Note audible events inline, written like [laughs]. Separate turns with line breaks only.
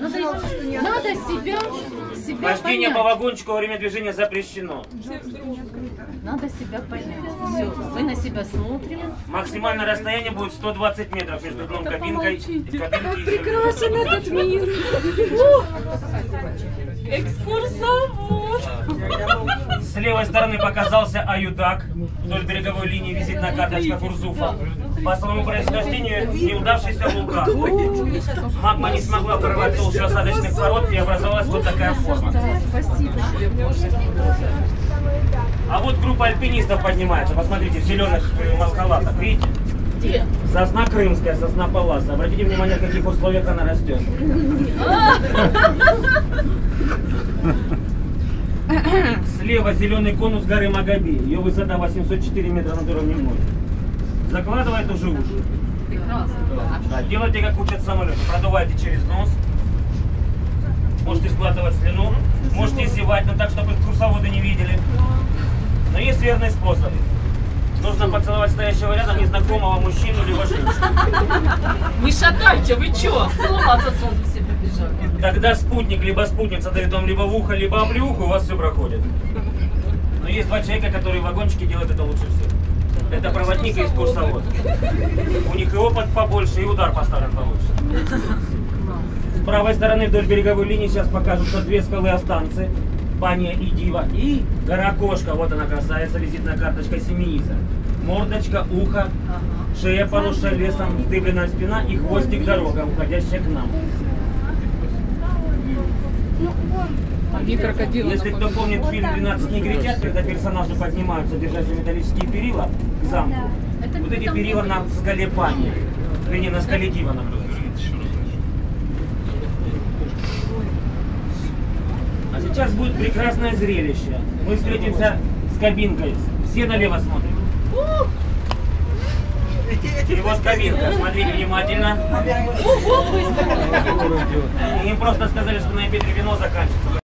Надо, надо себя, себя
Вождение по
понять.
вагончику во время движения запрещено.
Надо себя понять. Все, вы на себя смотрели.
Максимальное расстояние будет 120 метров между дном кабинкой и кабинкой.
Прекрасен этот мир. Экскурсовод.
Левой стороны показался Аюдак. Вдоль береговой линии висит на карточка Курзуфа. По своему происхождению неудавшийся вулкан. Магма не смогла прорвать толщу осадочных пород и образовалась вот такая форма. А вот группа альпинистов поднимается. Посмотрите, в зеленых э, маскалатах. Видите?
Где?
Сосна крымская, сосна паласа. Обратите внимание, в каких условиях она растет. Слева зеленый конус горы Магаби. Ее высота 804 метра над уровнем моря. Закладывает уже уши.
Прекрасно.
Да, делайте как учат самолеты. Продувайте через нос. Можете сглатывать слюну. Можете зевать, но так, чтобы курсоводы не видели. Но есть верный способ. Нужно поцеловать стоящего рядом незнакомого мужчину либо женщину. [laughs]
Не шатайте, вы чё? Целоваться сразу побежали.
Тогда спутник либо спутница дает вам либо в ухо, либо облюху, у вас все проходит. Но есть два человека, которые в вагончике делают это лучше всех. Это проводник и экскурсовод. У них и опыт побольше, и удар поставлен получше. С правой стороны вдоль береговой линии сейчас покажутся две скалы Останцы, Пания и Дива, и гора Кошка, вот она красавица, визитная карточка Семииза. Мордочка, ухо, шея, поросшая лесом, вздыбленная спина и хвостик дорога, уходящая к нам.
Они крокодилы.
Если кто помнит фильм «12 негритят», когда персонажи поднимаются, держась за металлические перила к замку, вот эти перила на скале Пани, вернее, на скале Дива находятся. А сейчас будет прекрасное зрелище. Мы встретимся с кабинкой. Все налево смотрим. И вот кабинка, смотрите внимательно. Им просто сказали, что на Петре вино заканчивается.